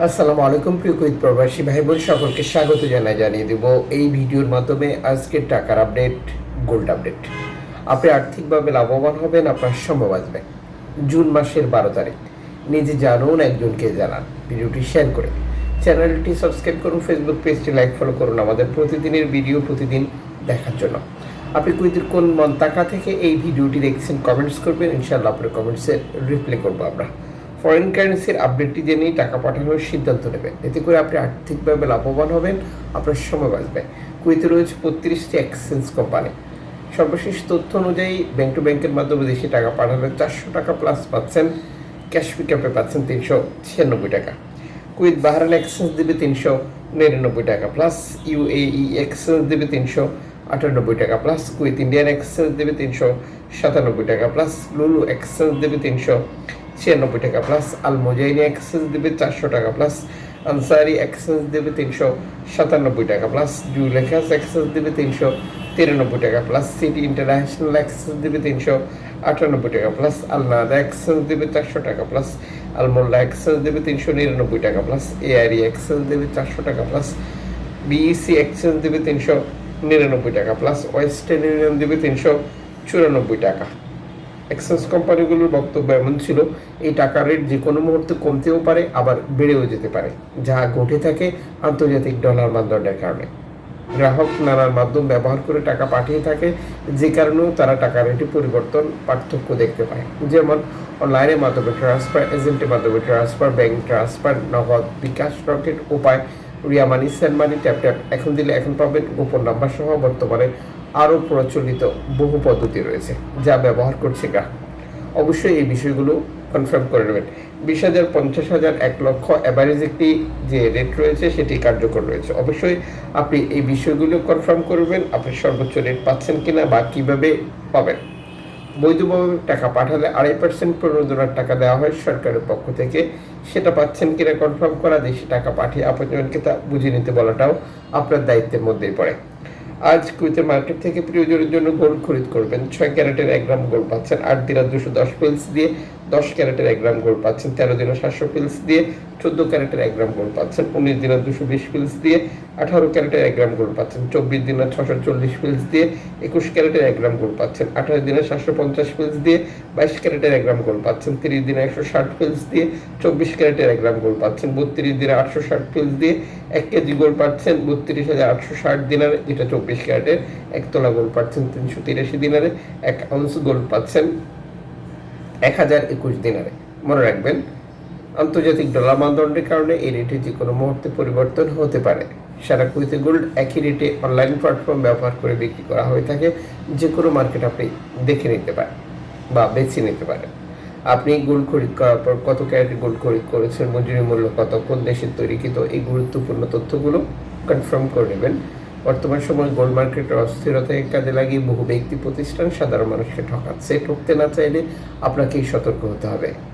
আসসালামু আলাইকুম, প্রিয় কুইত প্রবাসী ভাই বোন সকলকে স্বাগত জানাই, জানিয়ে দেব এই ভিডিওর মাধ্যমে আজকের টাকার আপডেট, গোল্ড আপডেট। আপনি আর্থিকভাবে লাভবান হবেন, আপনার সময় বাঁচবে জুন মাসের বারো তারিখ। নিজে জানুন, একজনকে জানান। ভিডিওটি শেয়ার করে। চ্যানেলটি সাবস্ক্রাইব করুন, ফেসবুক পেজটি লাইক, ফলো করুন আমাদের প্রতিদিনের ভিডিও প্রতিদিন দেখার জন্য। আপনি কুইতের কোন মন্তাকা থেকে এই ভিডিওটি দেখছেন, কমেন্টস করবেন। ইনশাআল্লাহ আপনার কমেন্টসের রিপ্লাই করব আমরা। ফরেন কারেন্সির আপডেটটি জেনেই টাকা পাঠানোর সিদ্ধান্ত নেবেন। এতে করে আপনি আর্থিকভাবে লাভবান হবেন, আপনার সময় বাঁচবে। কুয়েতে রয়েছে বত্রিশটি এক্সচেঞ্জ কোম্পানি সর্বশেষ তথ্য অনুযায়ী ব্যাংক টু ব্যাংকের মাধ্যমে দেশে টাকা পাঠালে চারশো টাকা প্লাস পাচ্ছেন ক্যাশ পিকআপে পাচ্ছেন তিনশো ছিয়ানব্বই টাকা। কুইত বাহারান এক্সচেঞ্জ দেবে তিনশো নিরানব্বই টাকা প্লাস ইউএই এক্সচেঞ্জ দেবে তিনশো আটানব্বই টাকা প্লাস কুইত ইন্ডিয়ান এক্সচেঞ্জ দেবে তিনশো সাতানব্বই টাকা প্লাস লুলু এক্সচেঞ্জ দেবে তিনশো ছিয়ানব্বই টাকা প্লাস আল মোজাইনি এক্সচেঞ্জ দেবে চারশো টাকা প্লাস আনসারি এক্সচেঞ্জ দেবে তিনশো সাতানব্বই টাকা প্লাস জুলেখাস এক্সচেঞ্জ দেবে তিনশো তিরানব্বই টাকা প্লাস সিটি ইন্টারন্যাশনাল এক্সচেঞ্জ দেবে তিনশো আটানব্বই টাকা প্লাস আল নাদা এক্সচেঞ্জ দেবে চারশো টাকা প্লাস আলমোল্লা এক্সচেঞ্জ দেবে তিনশো নিরানব্বই টাকা প্লাস এআরই এক্সচেঞ্জ দেবে চারশো টাকা প্লাস বিইসি এক্সচেঞ্জ দেবে তিনশো নিরানব্বই টাকা প্লাস ওয়েস্টার্ন ইউনিয়ন দেবে তিনশো চুরানব্বই টাকা। এক্সচেঞ্জ কোম্পানিগুলোর বক্তব্য এমন ছিল, এই টাকার রেট যে কোনো মুহূর্তে কমতেও পারে, আবার বেড়েও যেতে পারে, যা ঘটে থাকে আন্তর্জাতিক ডলার মানদণ্ডের কারণে। গ্রাহক নানার মাধ্যম ব্যবহার করে টাকা পাঠিয়ে থাকে, যে কারণেও তারা টাকা রেটে পরিবর্তন, পার্থক্য দেখতে পায়। যেমন অনলাইনের মাধ্যমে ট্রান্সফার এজেন্টের মাধ্যমে transfer bank transfer Nagad bKash Rocket Upay Ria money send money, tap tap. এখন দিলে এখন পাবেন গোপন নাম্বার সহ বর্তমানে আরও প্রচলিত বহু পদ্ধতি রয়েছে যা ব্যবহার করছে গ্রাহক অবশ্যই এই বিষয়গুলো কনফার্ম করে নেবেন। বিশ হাজার, পঞ্চাশ হাজার, এক লক্ষ অ্যাভারেজ একটি যে রেট রয়েছে সেটি কার্যকর রয়েছে। অবশ্যই আপনি এই বিষয়গুলো কনফার্ম করবেন, আপনি সর্বোচ্চ রেট পাচ্ছেন কিনা বা কীভাবে পাবেন। বৈধভাবে টাকা পাঠালে আড়াই পার্সেন্ট প্রণোদনার টাকা দেওয়া হয় সরকারের পক্ষ থেকে। সেটা পাচ্ছেন কিনা কনফার্ম করা দেশে টাকা পাঠিয়ে আপনাদেরকে তা বুঝে নিতে বলাটাও আপনার দায়িত্বের মধ্যেই পড়ে। আজ কুইতের মার্কেট থেকে প্রিয়জনের জন্য গোল্ড খরিদ করবেন। ছয় ক্যারেটের এক গ্রাম গোল্ড পাচ্ছেন। আট দিনের দুশো দশ পিলস দিয়ে দশ ক্যারেটের এক গ্রাম গোল্ড পাচ্ছেন। তেরো দিনের সাতশো পিলস দিয়ে চোদ্দ ক্যারেটের এক গ্রাম গোল্ড পাচ্ছেন। উনিশ দিনের দুশো বিশ পিলস দিয়ে আঠারো ক্যারেটের এক গ্রাম গোল্ড পাচ্ছেন, চব্বিশ দিনের ছশো চল্লিশ পিলস দিয়ে একুশ ক্যারেটের এক গ্রাম গোল্ড পাচ্ছেন আঠারো দিনের সাতশো পঞ্চাশ পিলস দিয়ে বাইশ ক্যারেটের এক গ্রাম গোল্ড পাচ্ছেন, তিরিশ দিনে একশো ষাট পিলস দিয়ে চব্বিশ ক্যারেটের এক গ্রাম গোল্ড পাচ্ছেন, বত্রিশ দিনে আটশো ষাট পিলস দিয়ে এক কেজি গোল্ড পাচ্ছেন, বত্রিশ হাজার আটশো ষাট দিনারে যেটা চব্বিশ ক্যারেটের এক তোলা গোল্ড পাচ্ছেন, তিনশো তিরাশি দিনারে এক আউন্স গোল্ড পাচ্ছেন, এক হাজার একুশ দিনারে। মনে রাখবেন, আন্তর্জাতিক ডলার মানদণ্ডের কারণে এই রেটে যে কোনো মুহূর্তে পরিবর্তন হতে পারে। সারা কুইতে গোল্ড একই রেটে অনলাইন প্ল্যাটফর্ম ব্যবহার করে বিক্রি করা হয়ে থাকে। যে কোনো মার্কেট আপনি দেখে নিতে পারেন বা বেছে নিতে পারেন। আপনি গোল্ড খরিদ করার পর কত ক্যারেট গোল্ড খরিদ করেছেন, মজুরি মূল্য কত, কোন দেশের তৈরিকৃত, এই গুরুত্বপূর্ণ তথ্যগুলো কনফার্ম করে নেবেন। বর্তমান সময় গোল্ড মার্কেটের অস্থিরতাকে কাজে লাগিয়ে বহু ব্যক্তি, প্রতিষ্ঠান, সাধারণ মানুষকে ঠকাচ্ছে। ঠকতে না চাইলে আপনাকেই সতর্ক হতে হবে।